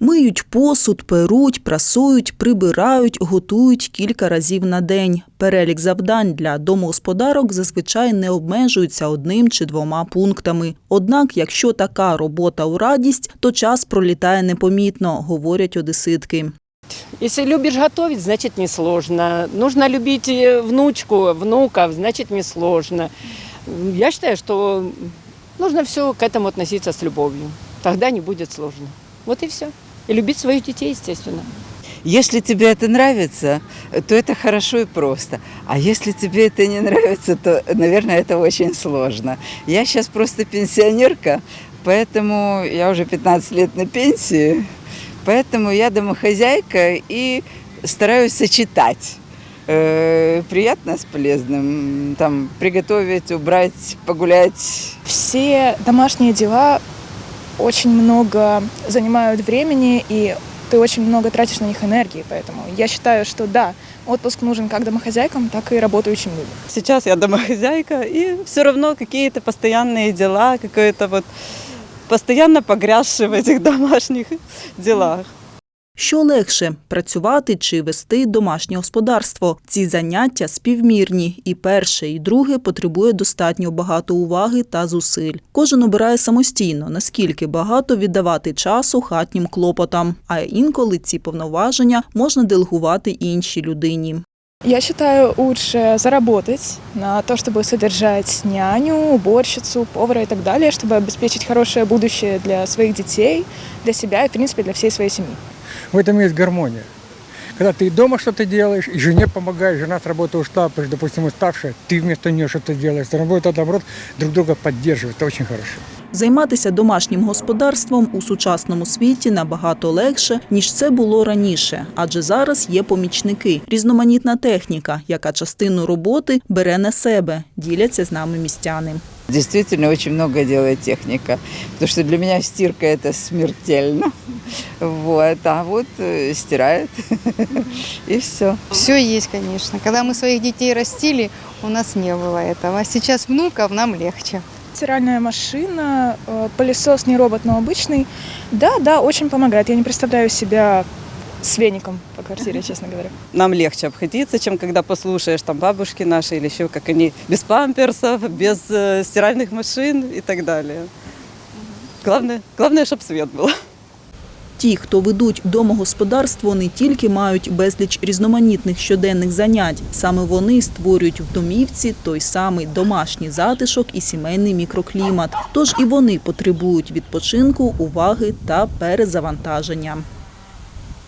Миють посуд, перуть, прасують, прибирають, готують кілька разів на день. Перелік завдань для домогосподарок зазвичай не обмежується одним чи двома пунктами. Однак, якщо така робота у радість, то час пролітає непомітно, говорять одеситки. Если любишь готовить, значит несложно. Нужно любить э, внучку, внуков, значит несложно. Я считаю, что нужно все к этому относиться с любовью. Тогда не будет сложно. Вот и все. И любить своих детей, естественно. Если тебе это нравится, то это хорошо и просто. А если тебе это не нравится, то, наверное, это очень сложно. Я сейчас просто пенсионерка, поэтому я уже 15 лет на пенсии, поэтому я домохозяйка и стараюсь сочетать э, приятно с полезным. Там приготовить, убрать, погулять. Все домашние дела очень много занимают времени, и ты очень много тратишь на них энергии. Поэтому я считаю, что да, отпуск нужен как домохозяйкам, так и работающим людям. Сейчас я домохозяйка, и все равно какие-то постоянные дела, какое-то вот постоянно погрязший в этих домашних делах. Що легше працювати чи вести домашнє господарство? Ці заняття співмірні, і перше, і друге потребує достатньо багато уваги та зусиль. Кожен обирає самостійно, наскільки багато віддавати часу хатнім клопотам, а інколи ці повноваження можна делегувати іншій людині. Я считаю, лучше заработать на то, чтобы содержать няню, уборщицу, повара и так далее, чтобы обеспечить хорошее будущее для своих детей, для себя и, в принципе, для всей своей семьи. В этом есть гармония. Когда ты дома что-то делаешь, и жене помогаешь, жена с работы ушла, потому что, допустим, уставшая, ты вместо нее что-то делаешь. Работа, наоборот, друг друга поддерживает. Это очень хорошо. Займатися домашнім господарством у сучасному світі набагато легше, ніж це було раніше, адже зараз є помічники, різноманітна техніка, яка частину роботи бере на себе, діляться з нами містяни. Действительно, очень много делает техника. Потому что для меня стирка это смертельно. Вот. А вот э, стирает. И все. Все есть, конечно. Когда мы своих детей растили, у нас не было этого. А сейчас внуков нам легче. Стиральная машина, э, пылесос не робот, но обычный. Да, да, очень помогает. Я не представляю себя с веником по квартире, честно говоря. Нам легче обходиться, чем когда послушаешь там бабушки наши или еще как они без памперсов, без э, стиральных машин и так далее. Главное, главное, чтобы свет был. Ті, хто ведуть домогосподарство, не тільки мають безліч різноманітних щоденних занять, саме вони створюють в домівці той самий домашній затишок і сімейний мікроклімат. Тож і вони потребують відпочинку, уваги та перезавантаження.